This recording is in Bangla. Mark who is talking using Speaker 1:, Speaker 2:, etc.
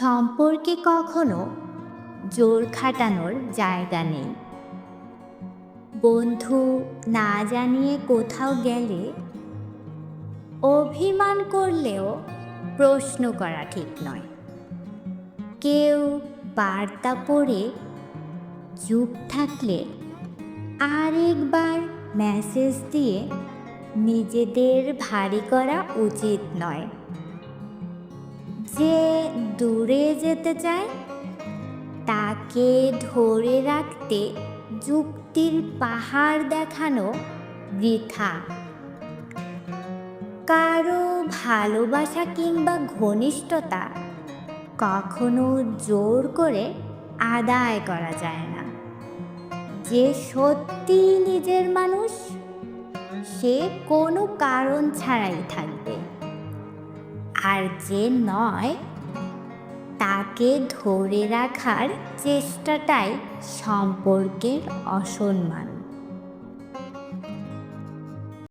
Speaker 1: সম্পর্কে কখনো জোর খাটানোর জায়গা নেই। বন্ধু না জানিয়ে কোথাও গেলে অভিমান করলেও প্রশ্ন করা ঠিক নয়। কেউ বার্তা পড়ে চুপ থাকলে আরেকবার মেসেজ দিয়ে নিজেদের ভারী করা উচিত নয়। যে দূরে যেতে চায়? তাকে ধরে রাখতে যুক্তির পাহাড় দেখানো বৃথা। কারও ভালোবাসা কিংবা ঘনিষ্ঠতা কখনো জোর করে আদায় করা যায় না। যে সত্যি নিজের মানুষ, সে কোনো কারণ ছাড়াই থাকবে। আর যে নয় তাকে ধরে রাখার চেষ্টাটাই সম্পর্কের অসম্মান।